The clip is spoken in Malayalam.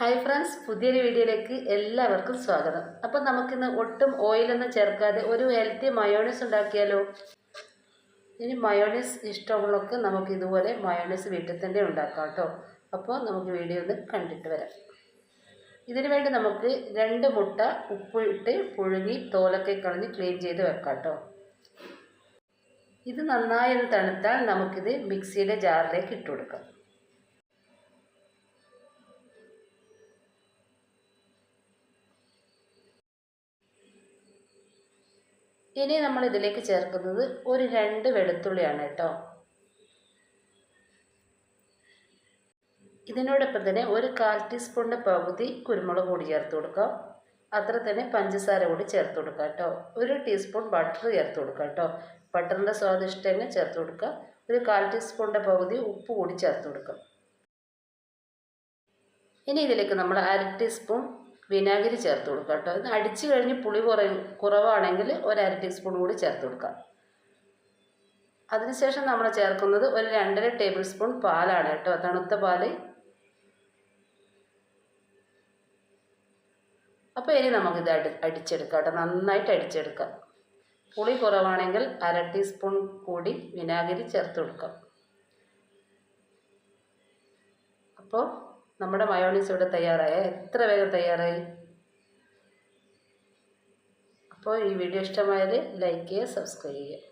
ഹായ് ഫ്രണ്ട്സ് പുതിയൊരു വീഡിയോയിലേക്ക് എല്ലാവർക്കും സ്വാഗതം. അപ്പം നമുക്കിന്ന് ഒട്ടും ഓയിലൊന്നും ചേർക്കാതെ ഒരു ഹെൽത്തി മയോണീസ് ഉണ്ടാക്കിയാലോ? ഇനി മയോണീസ് ഇഷ്ടമുള്ളവർക്ക് നമുക്ക് ഇതുപോലെ മയോണീസ് വീട്ടിൽ തന്നെ ഉണ്ടാക്കാം കേട്ടോ. അപ്പോൾ നമുക്ക് വീഡിയോ ഒന്ന് കണ്ടിട്ട് വരാം. ഇതിനു വേണ്ടി നമുക്ക് രണ്ട് മുട്ട ഉപ്പിട്ട് പുഴുങ്ങി തോലൊക്കെ കളഞ്ഞ് ക്ലീൻ ചെയ്ത് വെക്കാം കേട്ടോ. ഇത് നന്നായി ഒന്ന് തണുത്താൽ നമുക്കിത് മിക്സിയുടെ ജാറിലേക്ക് ഇട്ട് കൊടുക്കാം. ഇനി നമ്മൾ ഇതിലേക്ക് ചേർക്കുന്നത് ഒരു രണ്ട് വെളുത്തുള്ളിയാണ് കേട്ടോ. ഇതിനോടൊപ്പം തന്നെ ഒരു കാൽ ടീസ്പൂണിന്റെ പകുതി കുരുമുളക് കൂടി ചേർത്ത് കൊടുക്കാം. അത്ര തന്നെ പഞ്ചസാര കൂടി ചേർത്ത് കൊടുക്കുക കേട്ടോ. ഒരു ടീസ്പൂൺ ബട്ടർ ചേർത്ത് കൊടുക്കുക കേട്ടോ. ബട്ടറിന്റെ സ്വാദിഷ്ടങ്ങൾ ചേർത്ത് കൊടുക്കുക. ഒരു കാൽ ടീസ്പൂണിന്റെ പകുതി ഉപ്പ് കൂടി ചേർത്ത് കൊടുക്കുക ഇനി ഇതിലേക്ക് നമ്മൾ അര ടീസ്പൂൺ വിനാഗിരി ചേർത്ത് കൊടുക്കുക കേട്ടോ. ഇത് അടിച്ചു കഴിഞ്ഞ് പുളി കുറ കുറവാണെങ്കിൽ ഒരു അര ടീസ്പൂൺ കൂടി ചേർത്ത് കൊടുക്കാം അതിനുശേഷം നമ്മൾ ചേർക്കുന്നത് ഒരു രണ്ടര ടേബിൾ സ്പൂൺ പാലാണ് കേട്ടോ. തണുത്ത പാൽ അപ്പോൾ ഇനി നമുക്കിത് അടി അടിച്ചെടുക്കാം കേട്ടോ. നന്നായിട്ട് അടിച്ചെടുക്കാം. പുളി കുറവാണെങ്കിൽ അര ടീസ്പൂൺ കൂടി വിനാഗിരി ചേർത്ത് കൊടുക്കാം. അപ്പോൾ നമ്മുടെ മയോണീസ് ഇവിടെ തയ്യാറായ? എത്ര വേഗം തയ്യാറായി? അപ്പോൾ ഈ വീഡിയോ ഇഷ്ടമായാൽ ലൈക്ക് ചെയ്യുക സബ്സ്ക്രൈബ് ചെയ്യുക.